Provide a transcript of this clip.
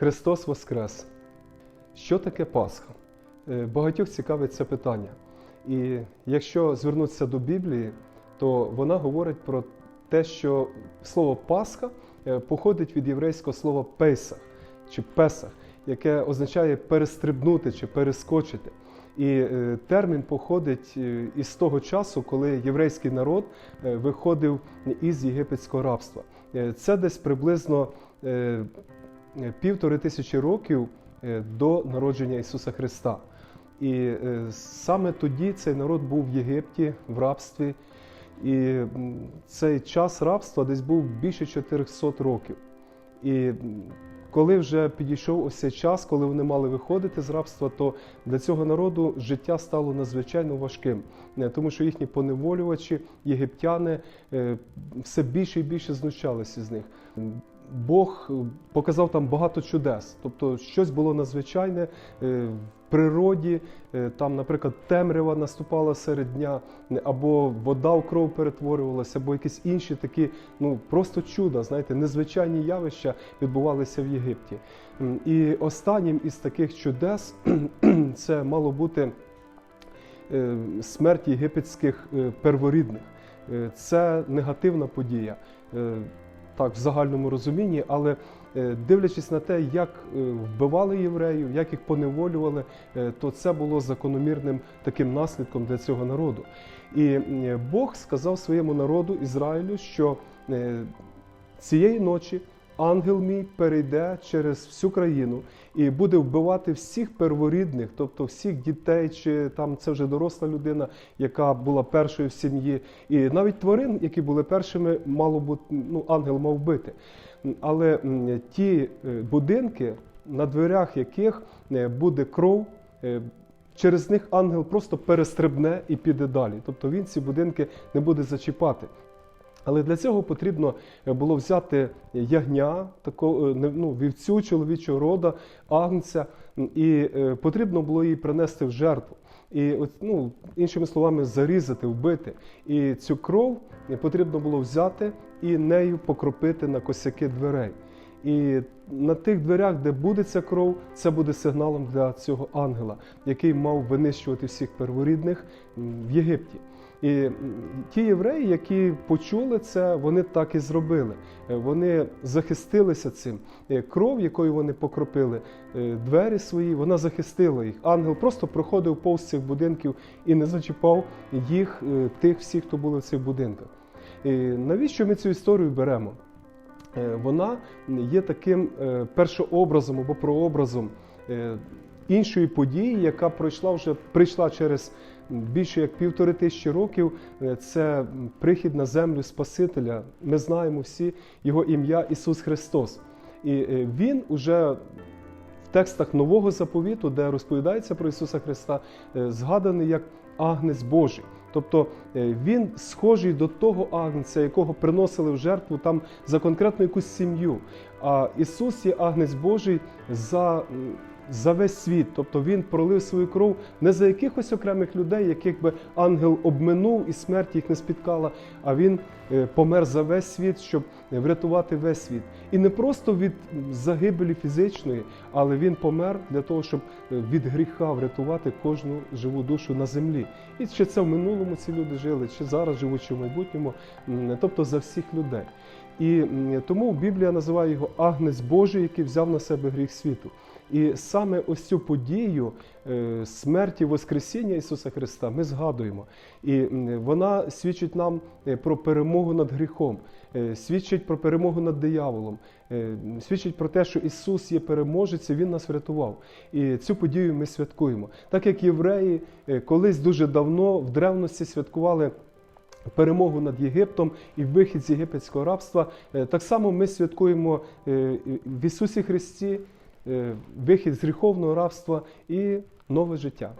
Христос Воскрес! Що таке Пасха? Е, Багатьох цікавить це питання. І якщо звернутися до Біблії, то вона говорить про те, що слово Пасха е, походить від єврейського слова Пейсах чи Песах, яке означає перестрибнути чи перескочити. І е, термін походить із того часу, коли єврейський народ виходив із єгипетського рабства. Це десь приблизно півтори тисячі років е, до народження Ісуса Христа. І е, саме тоді цей народ був в Єгипті, в рабстві. І цей час рабства десь був більше 400 років. І коли вже підійшов ось цей час, коли вони мали виходити з рабства, то для цього народу життя стало надзвичайно важким, Е, тому що їхні поневолювачі, єгиптяни, е, все більше і більше знущалися з них. Бог е, показав там багато чудес, тобто щось було надзвичайне е, в природі. е, Там, наприклад, темрява наступала серед дня, або вода в кров перетворювалася, або якісь інші такі, ну просто чуда, знаєте, незвичайні явища відбувалися в Єгипті. І останнім із таких чудес це мало бути смерть єгипетських перворідних. Це негативна подія, так в загальному розумінні, але е, дивлячись на те, як е, вбивали євреїв, як їх поневолювали, е, то це було закономірним таким наслідком для цього народу. І Бог сказав своєму народу Ізраїлю, що цієї ночі ангел мій перейде через всю країну і буде вбивати всіх перворідних, тобто всіх дітей, чи там це вже доросла людина, яка була першою в сім'ї, і навіть тварин, які були першими, мало бути ну, ангел мав бити. Але ті е, будинки, на дверях яких е, буде кров. е, Через них ангел просто перестрибне і піде далі. Тобто він ці будинки не буде зачіпати. Але для цього потрібно е, було взяти ягня, такого, е, ну, вівцю чоловічого рода, агнця, і е, потрібно було її принести в жертву. І, от, ну, іншими словами, зарізати, вбити. І цю кров потрібно було взяти і нею покропити на косяки дверей. І на тих дверях, де буде ця кров, це буде сигналом для цього ангела, який мав винищувати всіх перворідних в Єгипті. І ті євреї, які почули це, вони так і зробили. Е, Вони захистилися цим. Е, Кров, якою вони покропили, е, двері свої, вона захистила їх. Ангел просто проходив повз цих будинків і не зачіпав їх, тих всіх, хто були в цих будинках. І навіщо ми цю історію беремо? Е, Вона є таким е, першообразом або прообразом е, іншої події, яка пройшла вже прийшла через більше як півтори тисячі років. Це прихід на землю Спасителя. Ми знаємо всі його ім'я Ісус Христос. І Він уже в текстах Нового заповіту, де розповідається про Ісуса Христа, згаданий як Агнець Божий. Тобто е, він схожий до того агнця, якого приносили в жертву там за конкретну якусь сім'ю. А Ісус є агнець Божий за, за весь світ. Тобто Він пролив свою кров не за якихось окремих людей, яких би ангел обминув і смерть їх не спіткала, а він е, помер за весь світ, щоб врятувати весь світ. І не просто від загибелі фізичної, але він помер для того, щоб е, від гріха врятувати кожну живу душу на землі. І чи це в минулому ці люди жили, чи зараз живуть, чи в майбутньому, тобто за всіх людей. І тому Біблія називає його Агнець Божий, який взяв на себе гріх світу. І саме ось цю подію е, смерті Воскресіння Ісуса Христа ми згадуємо. І вона свідчить нам е, про перемогу над гріхом, е, свідчить про перемогу над дияволом, свідчить про те, що Ісус є переможець, і Він нас врятував. І цю подію ми святкуємо. Так як євреї колись дуже давно в древності святкували. Перемогу над Єгиптом і вихід з єгипетського рабства. Е, Так само ми святкуємо е, в Ісусі Христі е, вихід з гріховного рабства і нове життя.